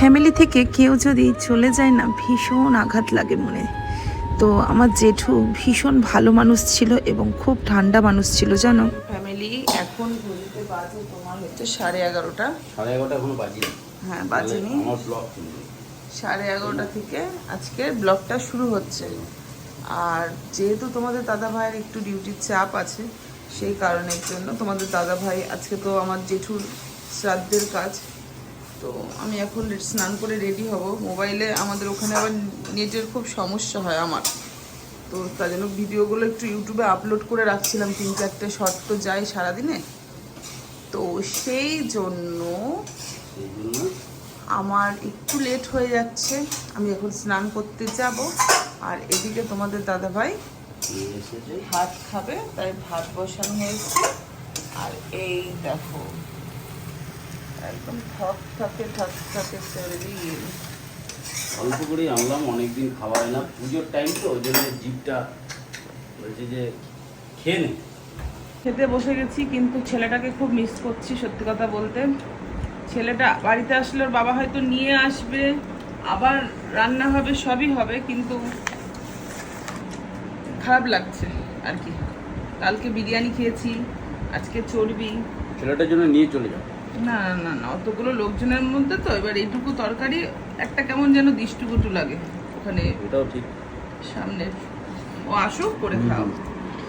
Family থেকে কেউ যদি চলে যায় না ভীষণ আঘাত লাগে মনে। তো আমার জেঠু ভীষণ ভালো মানুষ ছিল এবং খুব ঠান্ডা মানুষ ছিল জানো? ফ্যামিলি এখন ঘড়িতে বাজে তোমার হচ্ছে সাড়ে এগারোটা। সাড়ে এগারোটা এখনও বাজিনি। হ্যাঁ বাজেনি। সাড়ে এগারোটা থেকে আজকে ব্লগটা শুরু হচ্ছে। আর যেহেতু তোমাদের দাদা ভাইয়ের একটু ডিউটির চাপ আছে সেই কারণের জন্য তোমাদের দাদা ভাই আজকে তো আমার জেঠুর শ্রাদ্ধের কাজ তো আমি এখন স্নান করে রেডি হব। মোবাইলে আমাদের ওখানে আবার নেটের খুব সমস্যা হয় আমার। তো তার জন্য ভিডিওগুলো একটু ইউটিউবে আপলোড করে রাখছিলাম, তিন চারটে শর্ট তো যাই সারাদিনে। তো সেই জন্য আমার একটু লেট হয়ে যাচ্ছে। আমি এখন স্নান করতে যাব। আর এদিকে তোমাদের দাদা ভাই নিয়ে ভাত খাবে, তাই ভাত বসানো হয়েছে। আর এই দেখো। একদম। ঠক ঠকে ঠক ঠকে তৈরি অল্প করেই আনলাম অনেকদিন খাওয়া হয় না। পুজোর টাইম তো ওই জন্য জিপটা বলছে যে খেয়ে নে। খেতে বসে গেছি কিন্তু ছেলেটাকে খুব মিস করছি সত্যি কথা বলতে। ছেলেটা বাড়িতে আসলে ওর বাবা হয়তো নিয়ে আসবে আবার রান্না হবে সবই হবে কিন্তু খারাপ লাগছে আর কি। কালকে বিরিয়ানি খেয়েছি আজকে চর্বি। ছেলেটার জন্য নিয়ে চলে যাও। না না না অতগুলো লোকজনের মধ্যে তো এবার এইটুকু তরকারি একটা কেমন যেন দিষ্টুকুটু লাগে ওখানে। এটাও ঠিক। সামনে। ও আসুক করে খাও।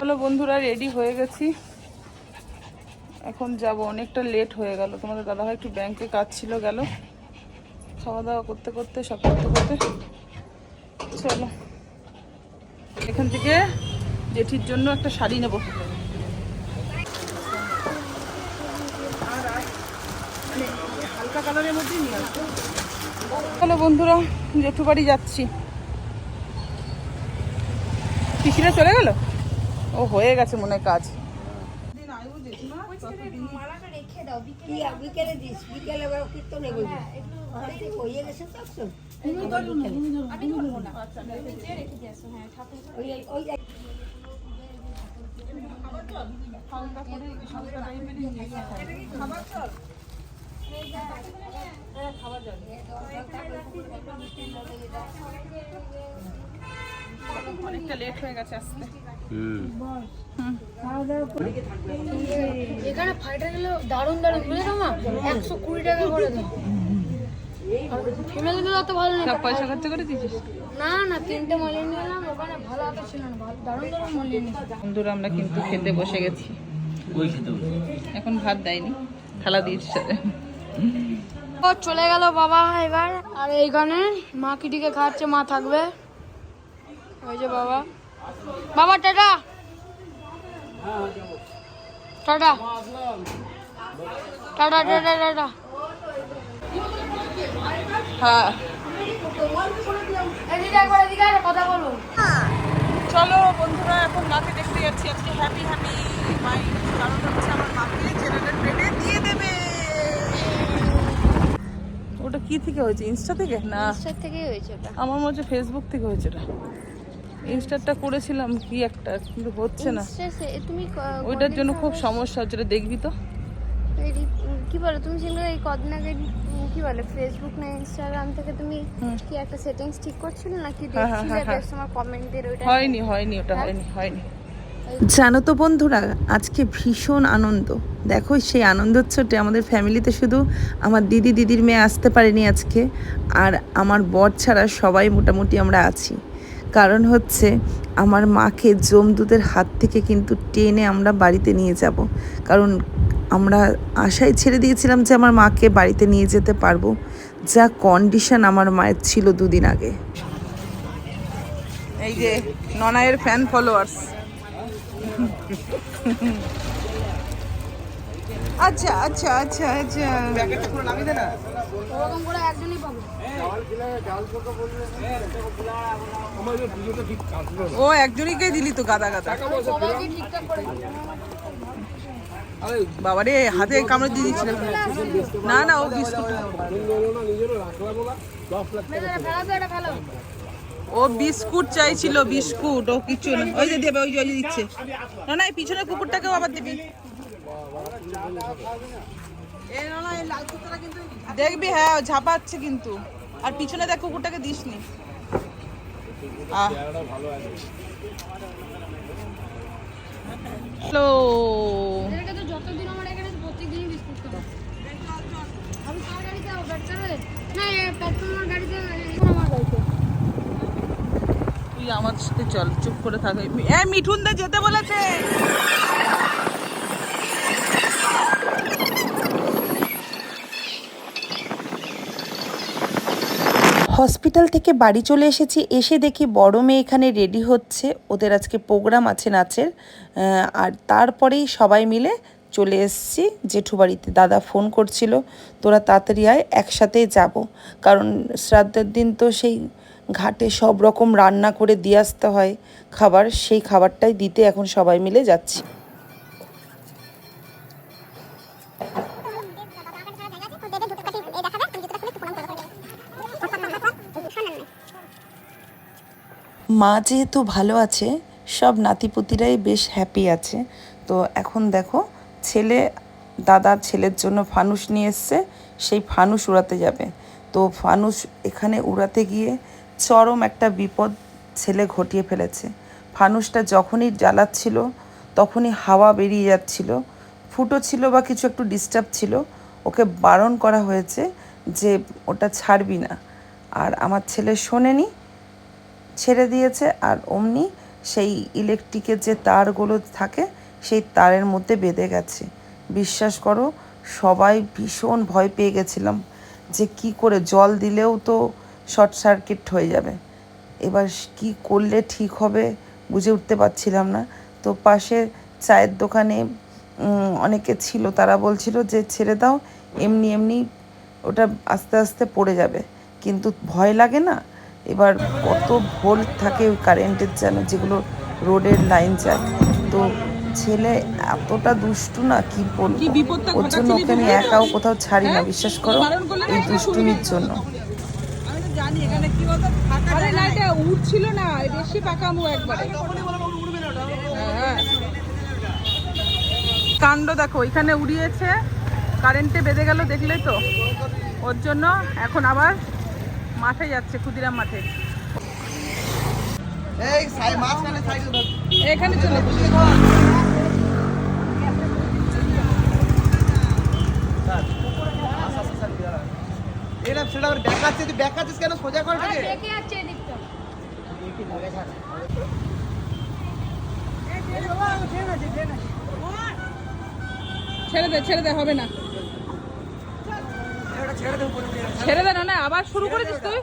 হলো বন্ধুরা রেডি হয়ে গেছি। এখন যাব অনেকটা লেট হয়ে গেল। তোমাদের দাদা ভাই একটু ব্যাংকে কাজ ছিল গেল। খাওয়া দাওয়া করতে করতে সব করতে করতে। চলো। এখান থেকে জেঠির জন্য একটা শাড়ি নেব। কালারের মধ্যেই নিয়ে আসব হ্যালো বন্ধুরা জেঠু বাড়ি যাচ্ছি। পিসিরা চলে গেল? ও হয়ে গেছে মনে হয় কাজ। ইয়া, বিকেলে অনেকটা লেট হয়ে গেছে আসতে। হুম। এখানে ফাইটার গেলে দারুণ দারুণ। বুঝলে মা একশো কুড়ি টাকা করে দাও। ফিমেলগুলো অত ভালো সব পয়সা খরচা করে দিয়েছিস? না না তিনটে মলিয়ে নিলাম ওখানে ভালো অত ছিল না ভালো দারুণ দারুণ মলিয়ে নিয়েছি বন্ধুরা আমরা কিন্তু খেতে বসে গেছি। ওই খেতে এখন ভাত দেয়নি থালা দিয়েছে ও চলে গেল বাবা এবার। আর এইখানে মা কিটিকে খাচ্ছে মা থাকবে। ওই যে বাবা। বাবা, tata. Tata. Tata tata tata. হ্যাঁ। কথা বলব চলো বন্ধুরা, এখন মাকে দেখতে যাচ্ছি। আজকে হ্যাপি হ্যাপি মাই কারণ হচ্ছে আমার মাকে জেনারেল ট্রেনে দিয়ে দেবে ওটা কি থেকে হয়েছে? ইনস্টা থেকে? না। থেকেই হয়েছে ওটা। আমার মনে হচ্ছে ফেসবুক থেকে হয়েছে এটা ইনস্টারটা করেছিলাম কি একটা কিন্তু হচ্ছে না। তুমি ওইটার জন্য খুব সমস্যা হচ্ছে দেখবি তো। কি বলো তুমি সেগুলো এই কদিন আগে কি বলে ফেসবুক না ইনস্টাগ্রাম থেকে তুমি কি একটা সেটিংস ঠিক করছিলে নাকি হ্যাঁ, হ্যাঁ, দেখছিলে হ্যাঁ, তোমার কমেন্টের ওইটা? হয়নি হয়নি ওটা হ্যাঁ? হয়নি হয়নি। জানো তো বন্ধুরা, আজকে ভীষণ আনন্দ। দেখো সেই আনন্দোচ্ছটে আমাদের ফ্যামিলিতে শুধু আমার দিদি দিদির মেয়ে আসতে পারেনি আজকে, আর আমার বর ছাড়া সবাই মোটামুটি আমরা আছি। কারণ হচ্ছে আমার মাকে জমদুদের হাত থেকে কিন্তু টেনে আমরা বাড়িতে নিয়ে যাব। কারণ আমরা আশায় ছেড়ে দিয়েছিলাম যে আমার মাকে বাড়িতে নিয়ে যেতে পারব। যা কন্ডিশন আমার মায়ের ছিল দুদিন আগে। এই যে ননায়ের ফ্যান ফলোয়ার্স আচ্ছা আচ্ছা আচ্ছা আচ্ছা। ওরকম করে একজনই পাবো। ও একজনইকে দিলি তো গাদা গাদা। ঠিকঠাক করে হাতে কামড়ে দিয়ে দিচ্ছিল না না ও বিস্কুট। ও বিস্কুট চাইছিল বিস্কুট ও কিছু না। ওই যে দেবে ওই যে দিচ্ছে। না না এই পিছনে কুকুরটাকেও আবার দিবি। দেখবি হ্যাঁ ঝাপাচ্ছে কিন্তু। আর পিছনে দেখ কুকুরটাকে দিসনি। হ্যালো এদেরকে তো যতদিন আমার এখানে প্রত্যেকদিনই বিস্কুট খাব। আমি গাড়িতে না পেট্রোল গাড়িতে তুই আমার সাথে চল, চুপ করে থাক। এ মিঠুন দা যেতে বলেছে। হসপিটাল থেকে বাড়ি চলে এসেছি, এসে দেখি বড় মেয়ে এখানে রেডি হচ্ছে। ওদের আজকে প্রোগ্রাম আছে নাচের। আর তারপরেই সবাই মিলে চলে এসেছি, জেঠু বাড়িতে। দাদা ফোন করছিল, তোরা তাড়াতাড়ি আয়, একসাথেই যাব। কারণ শ্রাদ্ধের দিন তো সেই ঘাটে সব রকম রান্না করে দিয়ে আসতে হয় খাবার, সেই খাবারটাই দিতে এখন সবাই মিলে যাচ্ছি। মা যেহেতু ভালো আছে, সব নাতিপুতিরাই বেশ হ্যাপি আছে। তো এখন দেখো, ছেলে দাদা ছেলের জন্য ফানুস নিয়ে এসছে, সেই ফানুস উড়াতে যাবে। তো ফানুস এখানে উড়াতে গিয়ে চরম একটা বিপদ ছেলে ঘটিয়ে ফেলেছে। ফানুসটা যখনই জ্বালাচ্ছিল, তখনই হাওয়া বেরিয়ে যাচ্ছিল। ফুটো ছিল বা কিছু একটু ডিস্টার্ব ছিল। ওকে বারণ করা হয়েছে যে ওটা ছাড়বি না। আর আমার ছেলে শোনেনি, ছেড়ে দিয়েছে। আর অমনি সেই ইলেকট্রিকের যে তারগুলো থাকে, সেই তারের মধ্যে বেঁধে গেছে। বিশ্বাস করো, সবাই ভীষণ ভয় পেয়ে গেছিলাম যে কি করে জল দিলেও তো শর্ট সার্কিট হয়ে যাবে। এবার কি করলে ঠিক হবে বুঝে উঠতে পারছিলাম না। তো পাশে চায়ের দোকানে অনেকে ছিল তারা বলছিল যে ছেড়ে দাও এমনি এমনি ওটা আস্তে আস্তে পড়ে যাবে। কিন্তু ভয় লাগে না? এবার কত ভোল্ট থাকে ওই কারেন্টের যেন যেগুলো রোডের লাইন যায়। তো ছেলে এতটা দুষ্টু না কি বলব? ওর জন্য ওকে আমি? একাও কোথাও ছাড়ি না হ্যাঁ? বিশ্বাস করো? এই দুষ্টুমির জন্য। জানি এখানে কি বলতো ফাঁকা আরে না এটা উঠছিল না বেশি পাকামু একবারে। হ্যাঁ। কাণ্ড দেখো এখানে উড়িয়েছে কারেন্টে বেঁধে গেল দেখলে তো? ওর জন্য এখন আবার মাঠে যাচ্ছে ক্ষুদিরাম মাঠে। এখানে চলে। সেটা আবার দেখাচ্ছে তুই দেখাচ্ছিস কেন? সোজা কর যাচ্ছে ছেড়ে দে ছেড়ে দে হবে না। ছেড়ে দে না না আবার শুরু করেছিস তুই।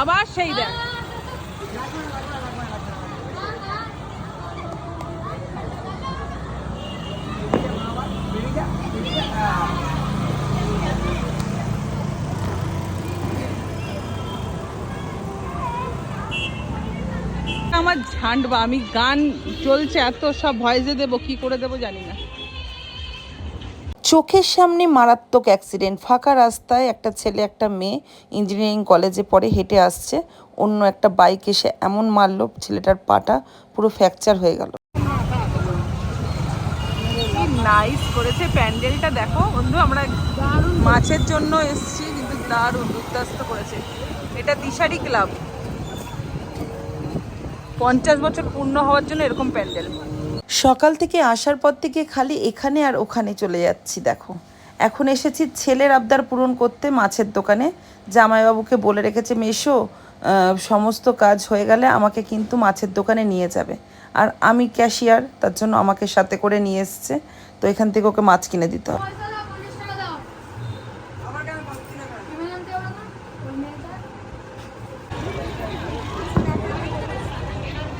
আবার সেই দেখ। আমার ঝান্ডবা আমি গান চলছে, এত সব ভয়েসে দেবো, কি করে দেবো জানি না। চোখের সামনে মারাত্মক অ্যাক্সিডেন্ট ফাঁকা রাস্তায় একটা ছেলে, একটা মেয়ে ইঞ্জিনিয়ারিং কলেজে পড়ে, হেঁটে আসছে। অন্য একটা বাইক এসে এমন মারলো, ছেলেটার পাটা পুরো ফ্র্যাকচার হয়ে গেল। নাইস করেছে। প্যান্ডেলটা দেখো, বন্ধু, আমরা মাছের জন্য এসেছি, কিন্তু দারুণ দুর্দাস্ত করেছে। এটা দিশারি ক্লাব। পঞ্চাশ বছর পূর্ণ হওয়ার জন্য এরকম প্যান্ডেল। সকাল থেকে আসার পর থেকে খালি এখানে আর ওখানে চলে যাচ্ছি, দেখো। এখন এসেছি ছেলের আবদার পূরণ করতে মাছের দোকানে। জামাইবাবুকে বলে রেখেছে, মেশো সমস্ত কাজ হয়ে গেলে আমাকে কিন্তু মাছের দোকানে নিয়ে যাবে। আর আমি ক্যাশিয়ার, তার জন্য আমাকে সাথে করে নিয়ে এসছে। তো এখান থেকে ওকে মাছ কিনে দিতে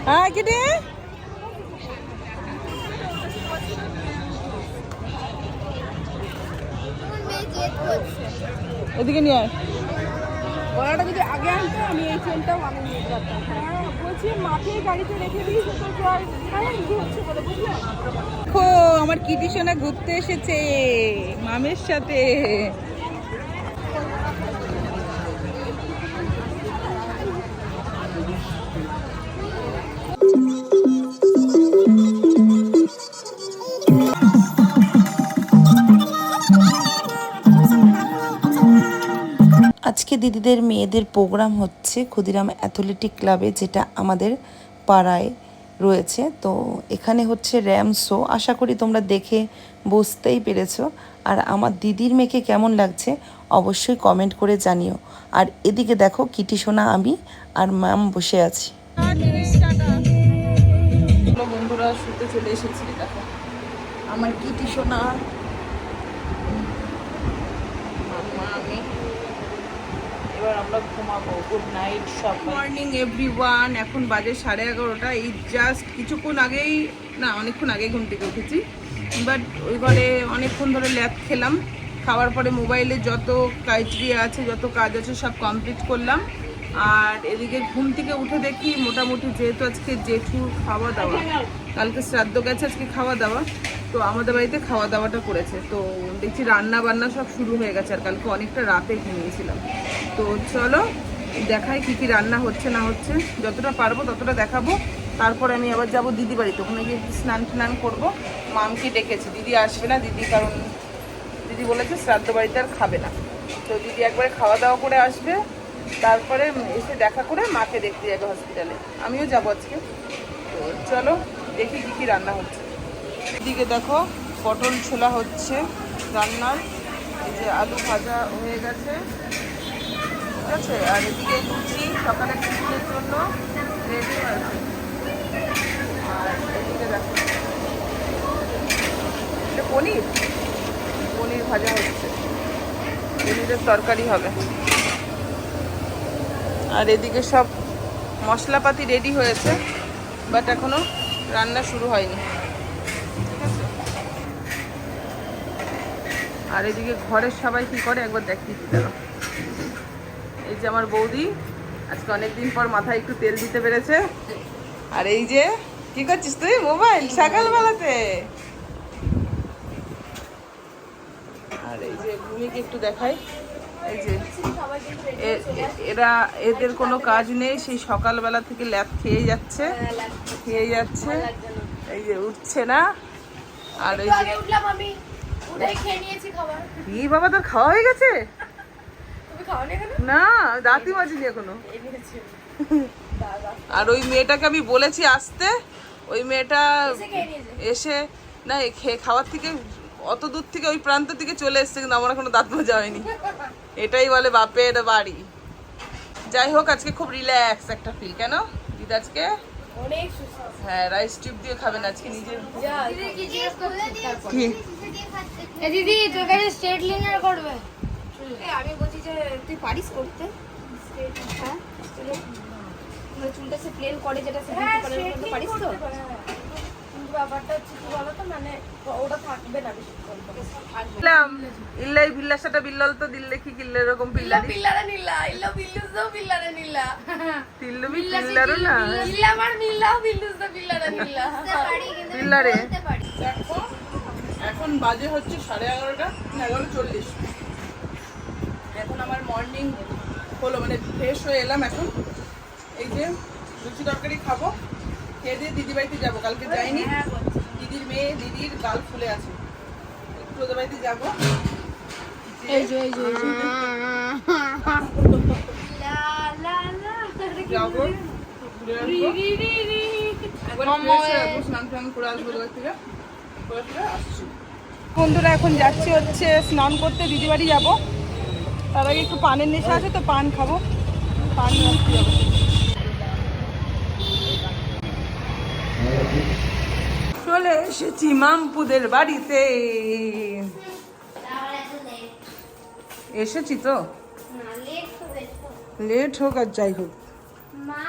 হ্যাঁ কেটে? এদিকে নিয়ে আয়। গলাটা যদি আগে আনতো, আমি এই চেনটাও আমি নিয়ে যেতাম। আমার কিটি ঘুরতে এসেছে মামের সাথে। দিদিদের মেয়েদের প্রোগ্রাম হচ্ছে ক্ষুদিরাম অ্যাথলেটিক ক্লাবে, যেটা আমাদের পাড়ায় রয়েছে। তো এখানে হচ্ছে র্যাম শো। আশা করি তোমরা দেখে বুঝতেই পেরেছ। আর আমার দিদির মেয়েকে কেমন লাগছে অবশ্যই কমেন্ট করে জানিও। আর এদিকে দেখো কিটি সোনা, আমি আর ম্যাম বসে আছি। বন্ধুরা, শুতে চলে এসেছি, দেখো। আমার কিটি সোনা মাম্মা, আমি এবার আমরা ঘুমাবো। গুড নাইট সব মর্নিং এভরিওয়ান এখন বাজে সাড়ে এগারোটা। এই জাস্ট কিছুক্ষণ আগেই, না, অনেকক্ষণ আগেই ঘুম থেকে উঠেছি। বাট ওই ঘরে অনেকক্ষণ ধরে ল্যাব খেলাম। খাওয়ার পরে মোবাইলে যত ক্রাইটেরিয়া আছে, যত কাজ আছে, সব কমপ্লিট করলাম। আর এদিকে ঘুম থেকে উঠে দেখি মোটামুটি যেহেতু আজকে জেঠুর খাওয়া দাওয়া। কালকে শ্রাদ্ধ গেছে, আজকে খাওয়া দাওয়া। তো আমাদের বাড়িতে খাওয়া দাওয়াটা করেছে। তো দেখছি রান্না বান্না সব শুরু হয়ে গেছে আর কালকে অনেকটা রাতে ঘুমিয়েছিলাম। তো চলো দেখাই কি কি রান্না হচ্ছে না হচ্ছে। যতটা পারব ততটা দেখাবো। তারপরে আমি আবার যাব দিদি বাড়িতে। ওখানে গিয়ে স্নান টান করব। মামকে ডেকেছি। দিদি আসবে না দিদি, কারণ দিদি বলেছে শ্রাদ্ধ বাড়িতে আর খাবে না। তো দিদি একবারে খাওয়া দাওয়া করে আসবে। তারপরে এসে দেখা করে মাকে দেখতে যাবে হসপিটালে আমিও যাব আজকে। তো চলো দেখি কি কি রান্না হচ্ছে। এদিকে দেখো পটল ছোলা হচ্ছে, রান্নার। এই যে আলু ভাজা হয়ে গেছে। ঠিক আছে? আর এদিকে লুচি, সকালে টিফিনের জন্য রেডি হয়েছে। আর এদিকে দেখো। এটা পনির? পনির ভাজা হচ্ছে। পনিরের তরকারি হবে। আর এদিকে সব মশলাপাতি রেডি হয়েছে, বাট এখনও রান্না শুরু হয়নি ঠিক আছে আর এদিকে ঘরের সবাই কি করে? একবার দেখিয়ে দিতে এই যে আমার বৌদি, আজকে অনেকদিন পর মাথায় একটু তেল দিতে পেরেছে। আর এই যে, কি করছিস তুই? মোবাইল, সকালবেলাতে। আর এই যে একটু দেখাই। এই যে এরা, এদের কোনো কাজ নেই, সেই সকালবেলা থেকে খেয়ে যাচ্ছে। যাচ্ছে। এই যে উঠছে না। আর ওই যে কি বাবা তোর খাওয়া হয়ে গেছে? না দাঁতই মাজিনি এখনও। আর ওই মেয়েটাকে আমি বলেছি আসতে ওই মেয়েটা এসে না এ খেয়ে খাওয়ার থেকে অত দূর থেকে ওই প্রান্ত থেকে চলে এসছে কিন্তু আমার এখনও দাঁত মাজা হয়নি। এটাই বলে বাপের বাড়ি। যাই হোক আজকে খুব রিল্যাক্স একটা ফিল কেন? দিদা আজকে হ্যাঁ রাইস টিউব দিয়ে খাবেন আজকে নিজের। কি? এ দিদি তোর কাছে স্ট্রেট লিনার করবে। আমি বলছি যে তুই পারিস করতে? হ্যাঁ মানে চুলটা সে প্লেন করে যেটা সে হ্যাঁ, পারিস তো? কিন্তু ব্যাপারটা হচ্ছে কি বলো তো মানে ওটা থাকবে না ইল্লাই বিল্লাসাটা বিল্লাল তো দিল্লে কি কিল্লে এরকম পিল্লারি। পিল্লারে নিল্লা ইল্লো বিল্লুস দো পিল্লারে নিল্লা। তিল্লু বি না। ইল্লা আমার নিল্লা বিল্লুস দো পিল্লারে নিল্লা। পিল্লারে। দেখো। এখন বাজে হচ্ছে সাড়ে এগারোটা এগারো চল্লিশ। এখন আমার মর্নিং হলো মানে ফ্রেশ হয়ে এলাম এখন। এই যে লুচি তরকারি খাব খেয়ে দিয়ে দিদি বাড়িতে যাব কালকে যাইনি। দিদির মেয়ে দিদির গাল ফুলে আছে। একটু ওদের বাড়িতে যাব। হয়ে স্নান টান করে আসব ওদের থেকে করে ফিরে আসছি বন্ধুরা এখন যাচ্ছি হচ্ছে স্নান করতে দিদি বাড়ি যাব। তার আগে একটু পানের নেশা আছে তো পান খাব। পান নিয়ে যাব। চলে এসেছি মামপুদের বাড়িতে। এসেছি তো? লেট হোক আর যাই হোক। মা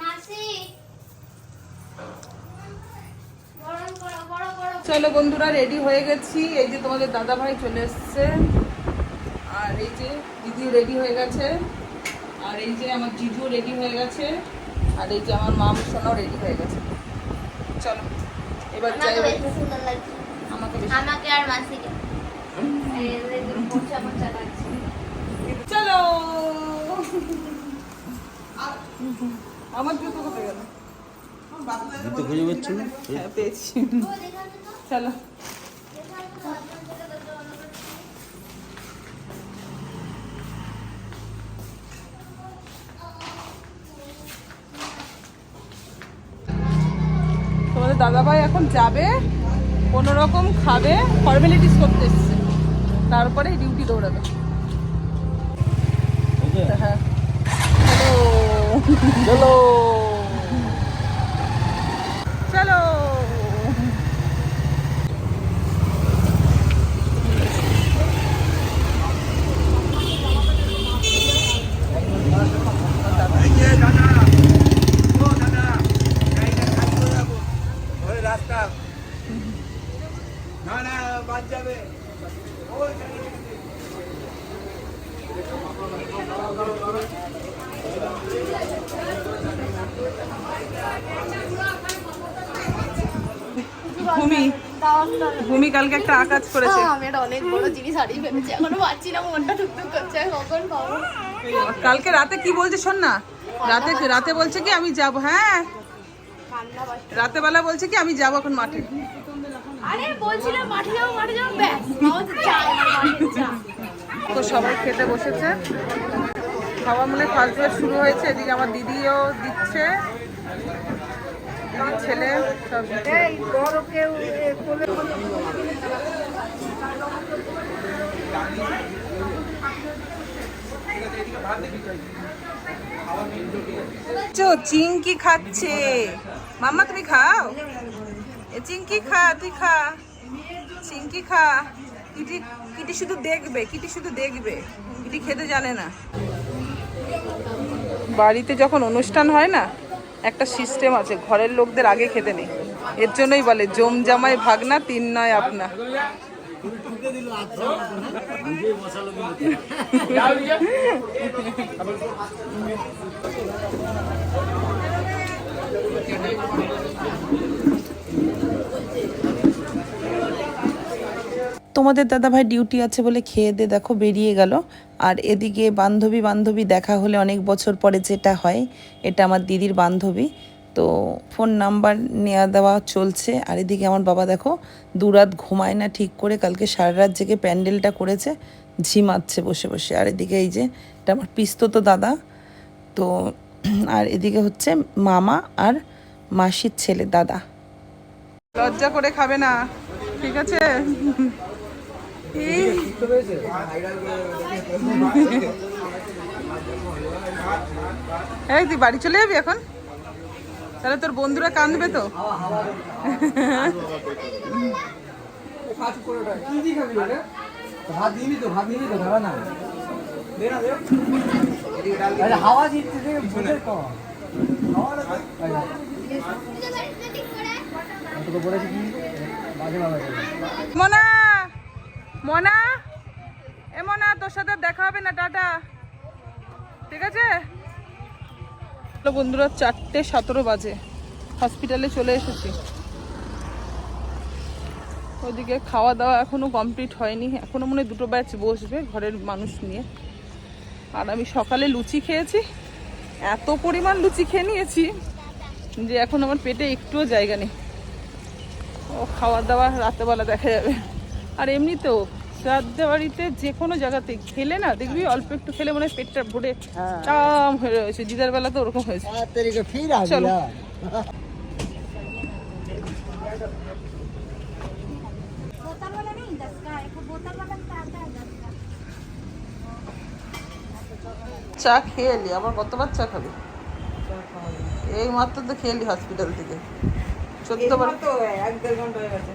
মাসি গরম করো বড় বড় চলো বন্ধুরা রেডি হয়ে গেছি। এই যে তোমাদের দাদা ভাই চলে এসছে। আর এই যে দিদিও রেডি হয়ে গেছে। আর এই যে আমার জিজুও রেডি হয়ে গেছে। আর এই যে আমার মাম সোনাও রেডি হয়ে গেছে। চলো এবার যাই আমাকে আমাকে আর মাসিকে এই যে মোচা মোচা লাগছে। চলো! আমার জুতো কোথায় গেল? জুতো খুঁজে পাচ্ছ? না হ্যাঁ পেয়েছি। चलो তোমাদের দাদাভাই এখন যাবে কোনো রকম খাবে ফর্মালিটিস করতে এসছে। তারপরে ডিউটি দৌড়াবে। হ্যাঁ। হ্যালো কালকে একটা আকাজ করেছে। আমি একটা অনেক বড় জিনিস হারিয়ে ফেলেছি। এখনও পাচ্ছি না মনটা টুকটুক করছে। কখন পাবো? কালকে রাতে কি বলছে শোন না? রাতে রাতে বলছে কি আমি যাব হ্যাঁ? রাতে বেলা বলছে কি আমি যাব এখন মাঠে। আরে বলছিলাম মাঠে যাব মাঠে যাব ব্যাস। তো সবাই খেতে বসেছে। খাওয়া মনে ফার্স্ট শুরু হয়েছে এদিকে আমার দিদিও দিচ্ছে। ছেলে সব চিংকি খাচ্ছে। মাম্মা তুমি খাও? এ চিংকি খা তুই খা। চিংকি খা। কিটি কিটি শুধু দেখবে কিটি শুধু দেখবে। কিটি খেতে জানে না। বাড়িতে যখন অনুষ্ঠান হয় না একটা সিস্টেম আছে, ঘরের লোকদের আগে খেতে নেই। এর জন্যই বলে, জম জামাই ভাগনা, তিন নয় আপনা। তোমাদের দাদাভাই ডিউটি আছে বলে খেয়ে দিয়ে দেখো বেরিয়ে গেল। আর এদিকে বান্ধবী বান্ধবী দেখা হলে অনেক বছর পরে যেটা হয়, এটা আমার দিদির বান্ধবী। তো ফোন নাম্বার নেওয়া দেওয়া চলছে। আর এদিকে আমার বাবা দেখো, দুরাত ঘুমায় না ঠিক করে, কালকে সারা রাত জেগে প্যান্ডেলটা করেছে, ঝিমাচ্ছে বসে বসে। আর এদিকে এই যে, এটা আমার পিস্ত তো দাদা। তো আর এদিকে হচ্ছে মামা আর মাসির ছেলে দাদা। লজ্জা করে খাবে না, ঠিক আছে? এই, তুই বাড়ি চলে যাবি এখন? তাহলে তোর বন্ধুরা কাঁদবে তো। হাওয়া মনা মনা? এ মনা, তোর সাথে দেখা হবে না, টাটা। ঠিক আছে? বন্ধুরা, চারটে সতেরো বাজে। হসপিটালে চলে এসেছি। ওদিকে খাওয়া দাওয়া এখনও কমপ্লিট হয়নি। এখনও মনে দুটো ব্যাচ বসবে ঘরের মানুষ নিয়ে। আর আমি সকালে লুচি খেয়েছি। এত পরিমাণ লুচি খেয়ে নিয়েছি যে এখন আমার পেটে একটুও জায়গা নেই। ও খাওয়া দাওয়া রাতেবেলা দেখা যাবে। আর এমনিতেও শ্রাদ্ধে বাড়িতে যে কোনো জায়গাতে খেলে না দেখবি অল্প একটু খেলে মনে হয় পেটটা ভরে হ্যাঁ। টাম হয়ে রয়েছে। দিদার বেলা তো ওরকম হয়েছে। চলো। চা খেয়ে এলি আবার কতবার চা খাবি? এই মাত্র তো খেয়ে এলি হসপিটাল থেকে। চোদ্দ বার তো এক দেড় ঘণ্টা হয়ে গেছে।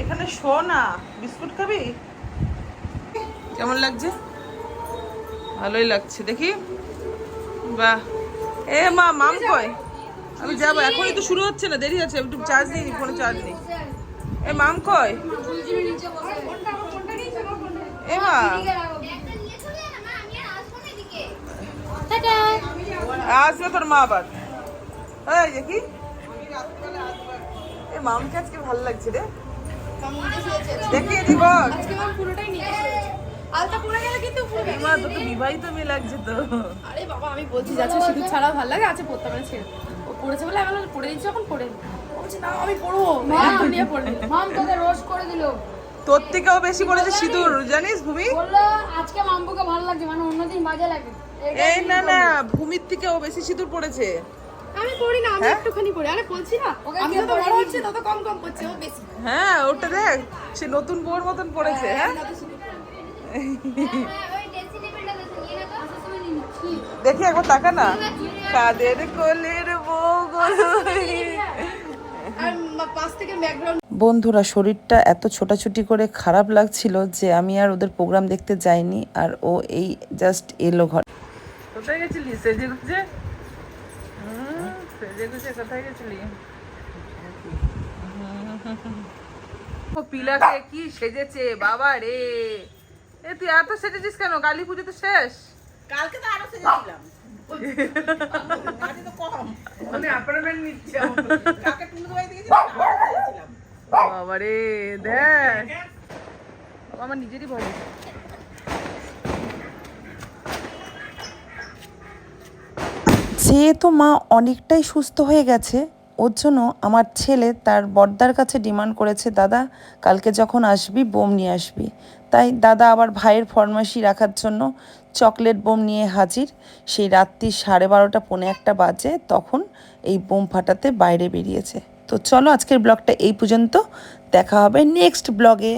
এখানে শো না, বিস্কুট খাবি? কেমন লাগছে? ভালোই লাগছে, দেখি। বাহ। এ মা, মাম কয়? আমি যাব, এখনই তো শুরু হচ্ছে না, দেরি আছে একটু চার্জ দিই ফোনে চার্জ নেই এ মাম কয়? এ মা। আসবে তোর মা আবার। এই দেখি। এ মামকে আজকে ভালো লাগছে রে। দেখি এদিক আজকে আমার পুরোটাই নিয়ে আলতা পুরো গেলে কিন্তু পুরো মা তোকে বিবাহিত মেয়ে লাগছে তো। আরে বাবা আমি বলছি যাচ্ছে সিঁদুর ছাড়া ভালো লাগে আছে পড়তে পারে ছেড়ে ও পড়েছে বলে আমি পড়ে দিচ্ছি যখন পড়ে নি। না আমি পড়ব। এখন নিয়ে পড়বে। মাম তোকে রোজ করে দিল। তোর থেকেও বেশি পড়েছে সিঁদুর জানিস ভূমি? বলল আজকে মাম্পুকে ভালো লাগছে মানে অন্যদিন বাজে লাগে। এই না না ভূমির থেকেও বেশি সিঁদুর পড়েছে। আমি করি না আমি হ্যাঁ? একটুখানি করি আরে বলছি না আমি যত বড় হচ্ছে তত কম কম করছে ও বেশি। হ্যাঁ ওটা দেখ সে নতুন বউর মতন পড়েছে হ্যাঁ হ্যাঁ, দেখো তো একবার তাকা না। কাদের কোলের বউ আর পাশ থেকে ব্যাকগ্রাউন্ড বন্ধুরা শরীরটা এত ছোটাছুটি করে খারাপ লাগছিল যে আমি আর ওদের প্রোগ্রাম দেখতে যাইনি আর ও এই জাস্ট এলো ঘর। কোথায় গেছিলি সেজে গুজে? হুম, সেজে গুজে কোথায় গেছিলি? ও পিলাকে কি সেজেছে বাবা রে। এ তুই এত সেজেছিস কেন? কালী পুজো তো শেষ। কালকে তো আরও সেজেছিলাম। আজকে তো কম। মানে দেখ। আমার নিজেরই ভয় যেহেতু মা অনেকটাই সুস্থ হয়ে গেছে, ওর জন্য আমার ছেলে তার বর্দার কাছে ডিমান্ড করেছে, দাদা, কালকে যখন আসবি, বোম নিয়ে আসবি। তাই দাদা আবার ভাইয়ের ফরমাসি রাখার জন্য চকলেট বোম নিয়ে হাজির। সেই রাত্রি সাড়ে বারোটা, পৌনে একটা বাজে তখন এই বোম ফাটাতে বাইরে বেরিয়েছে। তো চলো আজকের ব্লগটা এই পর্যন্ত। দেখা হবে নেক্সট ব্লগে।